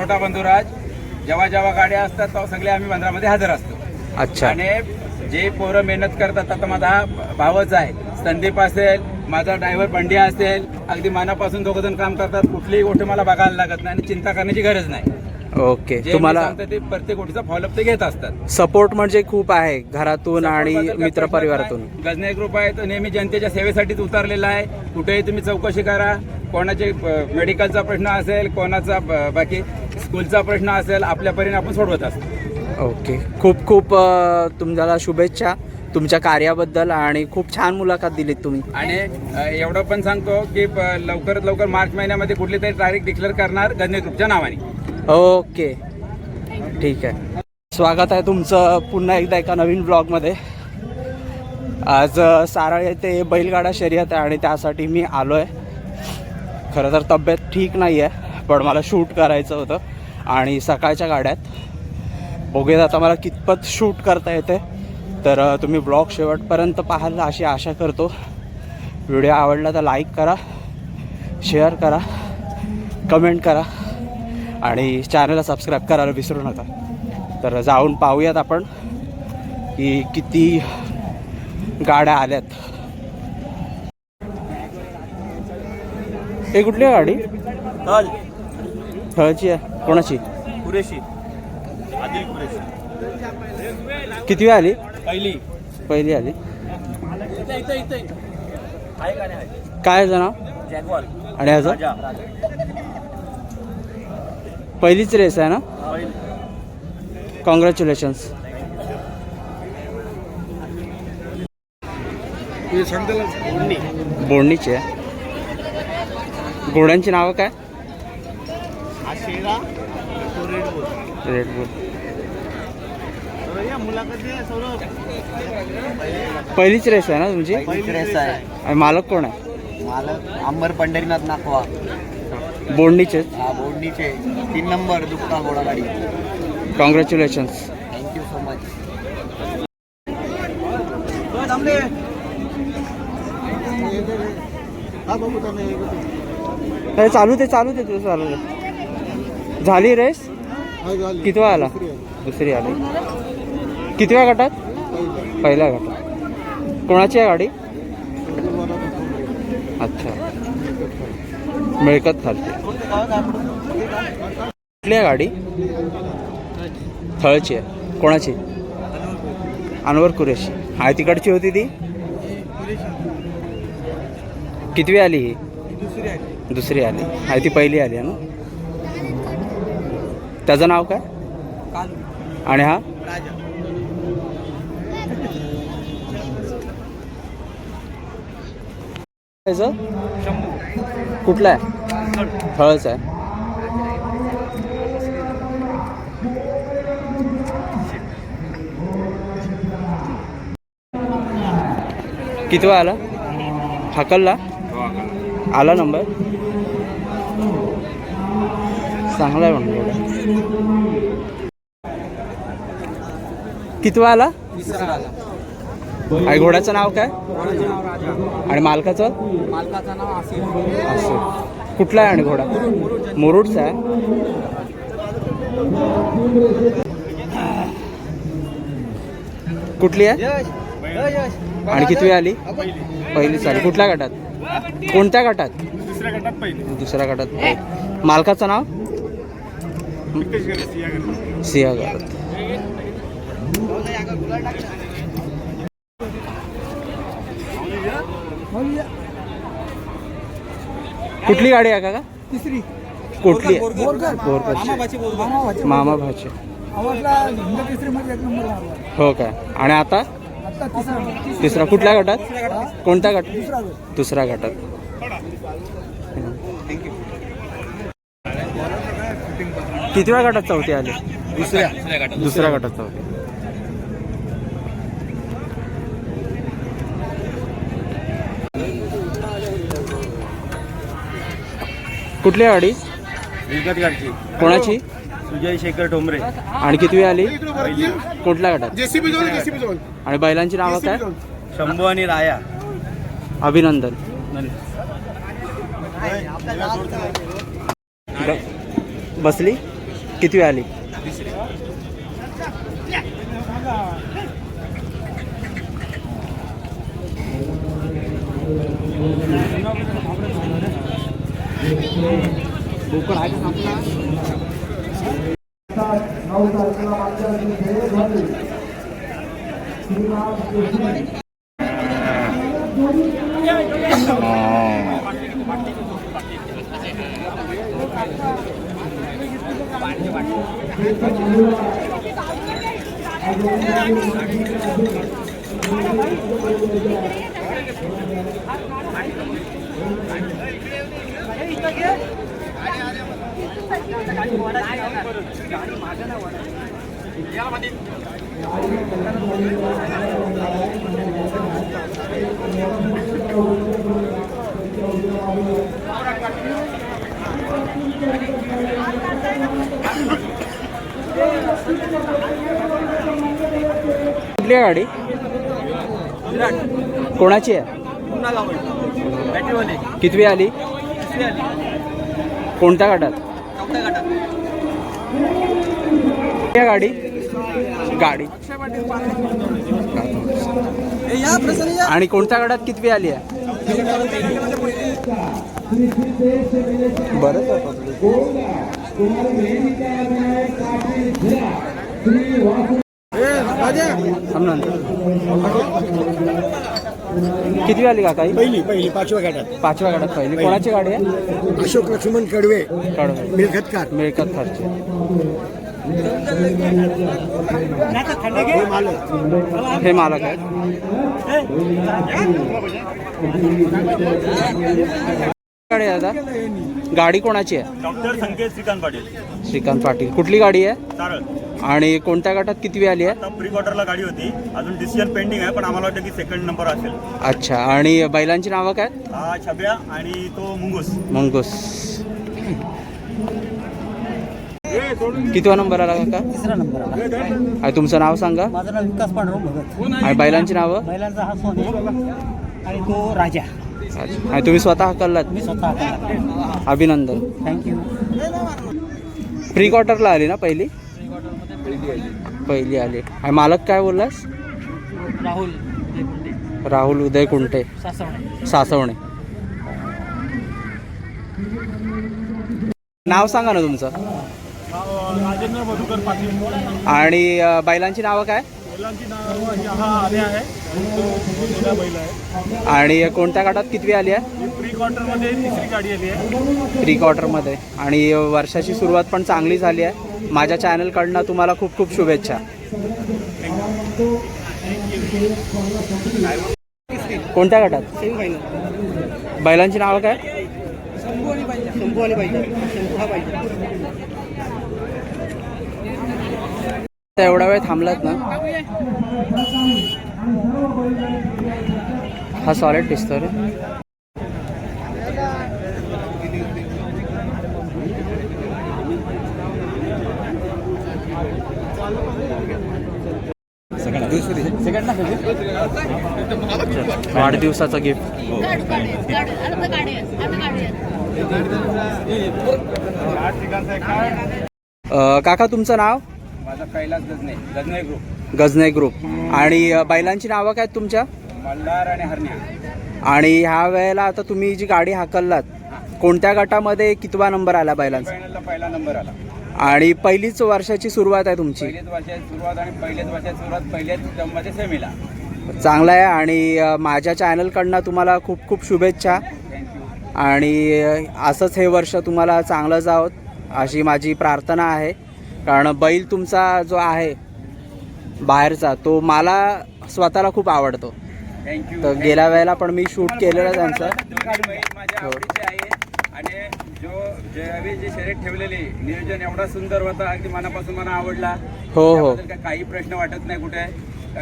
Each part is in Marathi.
छोटा बंधुराज जेव्हा जेव्हा गाड्या असतात तेव्हा सगळे आम्ही बंदरामध्ये हजर असतो. अच्छा. आणि जे पोरं मेहनत करतात आता माझा भावच आहे. संदीप असेल माझा ड्रायव्हर बंडिया असेल अगदी मनापासून दोघ जण काम करतात कुठलीही गोष्ट मला बघायला लागत नाही आणि चिंता करण्याची गरज नाही. ओके. जे तुम्हाला ते प्रत्येक गोष्टीचा फॉलोअप ते घेत असतात. सपोर्ट म्हणजे खूप आहे घरातून आणि मित्र परिवारातून. गजने ग्रुप आहे तो नेहमी जनतेच्या सेवेसाठीच उतरलेला आहे. कुठेही तुम्ही चौकशी करा. कोणाचे मेडिकलचा प्रश्न असेल कोणाचा ब- बाकी स्कूलचा प्रश्न असेल आपल्या परीने आपण सोडवत असतो. ओके. खूप खूप अ, तुम्हाला शुभेच्छा तुमच्या कार्याबद्दल आणि खूप छान मुलाखत दिलीत तुम्ही. आणि अ, एवढं पण सांगतो की प- लवकरात लवकर मार्च महिन्यामध्ये कुठली तरी तारीख डिक्लेअर करणार गजने ग्रुपच्या नावाने. ओके. ठीक आहे. स्वागत आहे तुमचं पुन्हा एकदा एका नवीन ब्लॉगमध्ये आज सारळ साराळ येथे बैलगाडा शर्यत आहे आणि त्यासाठी मी आलो आहे खरं तर तब्येत ठीक नाही आहे पण मला शूट करायचं होतं आणि सकाळच्या गाड्यात. बघूयात आता मला कितपत शूट करता येते. तर तुम्ही ब्लॉग शेवटपर्यंत पाहाल अशी आशा करतो. व्हिडिओ आवडला तर लाईक करा शेअर करा कमेंट करा. आणि चॅनलला सबस्क्राईब करायला विसरू नका. तर जाऊन पाहूयात आपण की किती गाड्या आल्यात. हे कुठली आहे गाडी? थळची आहे. कोणाची? कुरेशी. आदिल कुरेशी. किती वेळ आली? पहिली. पहिली आली. काय जॅगवाल. आणि ह्याचं? राजा. पहिलीच रेस आहे ना? कॉंग्रॅच्युलेशन्स बोडणीची आहे. घोड्यांची नावं काय? शेरा तो रेड बोल रेड बुल या मुलाखत आहे सौरभ. पहिलीच रेस आहे ना तुमची? रेस आहे. मालक कोण आहे? मालक अंबर पंढरीनाथ नाकवा. बोडणीचे? हा बोर्डनीचे तीन नंबर दुखता घोडागाडी कॉंग्रॅच्युलेशन्स थँक्यू सो मच नाही चालू ते चालू ते तुझं चालू दे. झाली रेस? किती वेळा आला? दुसरी आली. किती वेळा गटात पहिल्या गटात. कोणाची आहे गाडी? अच्छा. मिळकत खालची कुठली आहे गाडी? थळची आहे. कोणाची? अनवर कुरेशी. आहे तिकडची होती ती? कितवी आली ही? दुसरी आली. आहे ती पहिली आली आहे ना? त्याचं नाव काय? आणि हा? त्याचं? कुठला आहे? थळच आहे. कितवा आला? हाकलला? आला नंबर? चांगला आहे म्हणून कितवा आला. आणि घोड्याचं नाव काय? आणि मालकाचं? मालकाचं नाव असं कुठला आहे आणि घोडा? मुरुडचा. आहे? कुठली आहे? आणि किती आली? पहिलीच आली. कुठल्या गटात? कोणत्या गटात? दुसऱ्या गटात पहिली. मालकाचं नाव? सिंह कुठली गाडी आहे का तिसरी. कुठली? बोरकर. मामा भाचे हो काय आणि आता? तिसरा. तिसरा. कुठल्या गटात? कोणत्या गटात. दुसऱ्या गटात. किती वेळा गटात चौथी आली? दुसऱ्या. दुसऱ्या गटात चौथी. कुठली गाडी? कोणाची? सुजय शेखर ठोंबरे. आणि किती वेळ आली कुठल्या गटात? जेसीबी जेसीबी आणि बैलांची नावं काय? शंभू आणि राया. अभिनंदन. ग- बसली? किती आली? नऊ तारखेला मागच्या फेर झाली श्रीनाथ कुठली आहे गाडी? कोणाची आहे? कितवी आली? कोणत्या गटात आहे गाडी? गाडी. आणि कोणत्या गटात कितवी आली आहे? बरं नंतर किती आली काका ही? पहिली पहिली पाचव्या गाड्यात. पाचव्या गाड्यात पहिली. कोणाची गाडी आहे? अशोक लक्ष्मण कडवे. कडवे. मिळखतकार. मिळकत खर्च हे मालक. हे मालक आहे गाडी आहे दादा गाडी कोणाची आहे? डॉक्टर संकेत श्रीकांत पाटील. श्रीकांत पाटील. कुठली गाडी आहे? आणि कोणत्या गटात कितवी आली आहे? आता प्री क्वार्टरला गाडी होती. अजून डिसिजन पेंडिंग आहे पण आम्हाला वाटतं की सेकंड नंबर असेल. अच्छा आणि बैलांची नावं काय? हा छब्या आणि तो मुंगूस. मंगूस. कितवा नंबर आला काका? तिसरा नंबर आला. आणि तुमचं नाव सांगा? माझं नाव विकास पांडुरंग भगत. आणि बैलांची नावं? महिलांचा हा सोने आणि तो राजा. अच्छा. आणि तुम्ही स्वतः हकललात? मी स्वतः अभिनंदन. थँक्यू प्री क्वार्टरला आली ना पहिली? पहिली आली. आणि मालक काय बोललास? राहुल राहुल उदय कुंटे सासवणे. सासवणे. नाव सांगा ना तुमचं. राजेंद्र मधुकर पाटील. आणि बैलांची नावं काय? बैलांची नाव हा आले आहे. तो जुना बैल आहे. आणि कोणत्या गटात कितवी आली आहे? क्वार्टरमध्ये तिसरी गाडी आली आहे. प्री क्वार्टरमध्ये. आणि वर्षाची सुरुवात पण चांगली झाली आहे. माझ्या चॅनलकडनं तुम्हाला खूप खूप शुभेच्छा. कोणत्या गटात? बैलांची नाव काय? एवढा वेळ थांबलात ना? हा सॉलिड दिसतो रे. वाढदिवसाचा गिफ्ट काका तुमचं नाव? माझा कैलास गजने गजने ग्रुप गजने ग्रुप आणि बैलांची नावं काय आहेत तुमच्या? मल्हार आणि हरण्या. आणि ह्या वेळेला आता तुम्ही जी गाडी हाकललात कोणत्या गटामध्ये कितवा नंबर आला बैलांचा? पहिला नंबर आला. आणि पहिलीच वर्षाची सुरुवात आहे तुमची. पहिलेच वर्षाची सुरुवात आणि पहिलेच वर्षाची सुरुवात पहिल्याच मध्ये सेमीला. चांगला आहे आणि माझ्या चॅनलकडनं तुम्हाला खूप खूप शुभेच्छा. आणि असंच हे वर्ष तुम्हाला चांगलं जावं अशी माझी प्रार्थना आहे. कारण बैल तुमचा जो आहे बाहेरचा तो मला स्वतःला खूप आवडतो. तर गेल्या वेळेला पण मी शूट केलेलं त्यांचं माझ्या हो. आवडीचे आहे आणि जो ज्यावेळी जे शर्यत ठेवलेली नियोजन एवढा सुंदर होता अगदी मनापासून मला आवडला. हो हो. त्याबद्दल काय- काही प्रश्न वाटत नाही कुठे.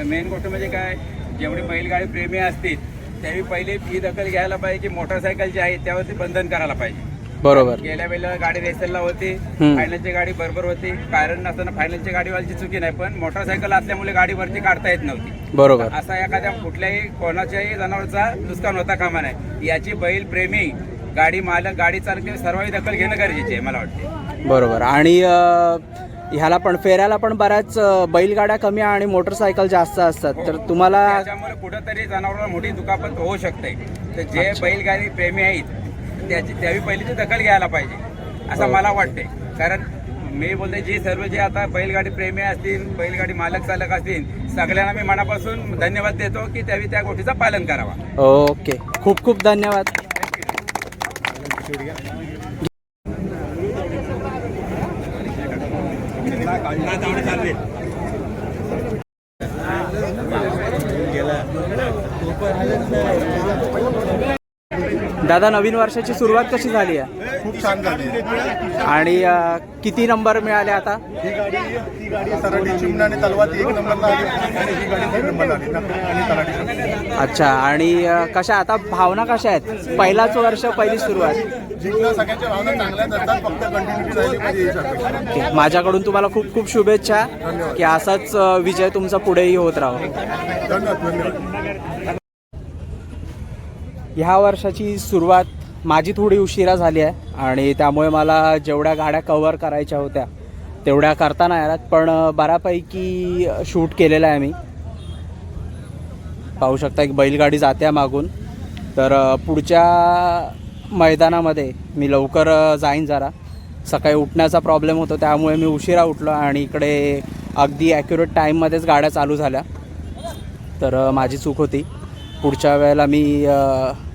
मेन गोष्ट म्हणजे काय जेवढे बैलगाडी प्रेमी असतील त्यावेळी पहिले ही दखल घ्यायला पाहिजे की मोटरसायकल जी आहे त्यावरती बंधन करायला पाहिजे. बरोबर. गेल्या वेळेला गाडी रेसलला होती हम्म. फायनलची गाडी बरोबर होती. कारण नसताना फायनलची गाडीवालीची चुकी नाही पण मोटरसायकल असल्यामुळे गाडी वरती काढता येत नव्हती. बरोबर. असा एखाद्या कुठल्याही कोणाच्याही जनावरचा नुकसान होता कामा नाही याची बैल प्रेमी गाडी मालक गाडी चालक सर्वांनी दखल घेणं गरजेचे आहे मला वाटते बरोबर. आणि ह्याला पण फेऱ्याला पण बऱ्याच बैलगाड्या कमी आणि मोटरसायकल जास्त असतात. तर तुम्हाला त्याच्यामुळे कुठंतरी जनावरांना मोठी दुखापत होऊ शकते. तर जे बैलगाडी प्रेमी आहेत त्याची त्यावेळी पहिलीची दखल घ्यायला पाहिजे असं मला वाटते कारण मी बोलते जे सर्व जे आता बैलगाडी प्रेमी असतील बैलगाडी मालक चालक असतील सगळ्यांना मी मनापासून धन्यवाद देतो की त्यावेळी त्या गोष्टीचं पालन करावा. ओके. खूप खूप धन्यवाद. ಹುಡುಗ दादा नवीन वर्षाची सुरुवात कशी झाली आहे? खूप छान झाली. आणि अ, किती नंबर मिळाले आता? ही गाडी ती गाडी सराटी चिमणा आणि तलवात एक नंबरला आली आणि ही गाडी तीन नंबरला आली नकली आणि तलाठी चिमणा. अच्छा आणि अ, कशा आता भावना कशा आहेत? पहिलाच वर्ष पहिली सुरुवात. जिंकणं सगळ्यांच्या भावना चांगल्याच असतात फक्त कंटिन्युटी राहिली पाहिजे ही सर्व. ठीक. माझ्याकडून तुम्हाला खूप खूप शुभेच्छा. की असाच अ, विजय तुमचा पुढेही होत राहो. धन्यवाद धन्यवाद. ह्या वर्षाची सुरुवात माझी थोडी उशिरा झाली आहे आणि त्यामुळे मला जेवढ्या गाड्या कवर करायच्या होत्या तेवढ्या करता नाही आल्यात. पण बऱ्यापैकी शूट केलेलं आहे मी. पाहू शकता एक बैलगाडी जात्या मागून. तर पुढच्या मैदानामध्ये मी लवकर जाईन जरा. सकाळी उठण्याचा प्रॉब्लेम होतो त्यामुळे मी उशिरा उठलो आणि इकडे अगदी ॲक्युरेट टाईममध्येच गाड्या चालू झाल्या. तर माझी चूक होती. पुढच्या वेळेला मी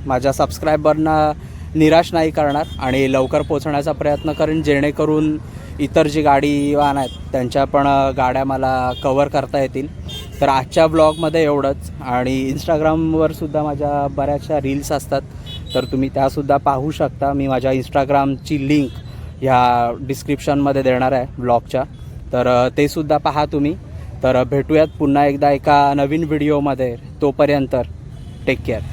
माझ्या सबस्क्रायबरना निराश नाही करणार आणि लवकर पोचण्याचा प्रयत्न करेन जेणेकरून इतर जी गाडी वाहन आहेत त्यांच्या पण गाड्या मला कवर करता येतील. तर आजच्या ब्लॉगमध्ये एवढंच आणि इंस्टाग्रामवर सुद्धा माझ्या बऱ्याचशा रील्स असतात. तर तुम्ही त्यासुद्धा पाहू शकता. मी माझ्या इंस्टाग्रामची लिंक ह्या डिस्क्रिप्शनमध्ये देणार आहे ब्लॉगच्या तर तेसुद्धा ते सुद्धा पहा तुम्ही. तर भेटूयात पुन्हा एकदा एका नवीन व्हिडिओमध्ये तोपर्यंत take care.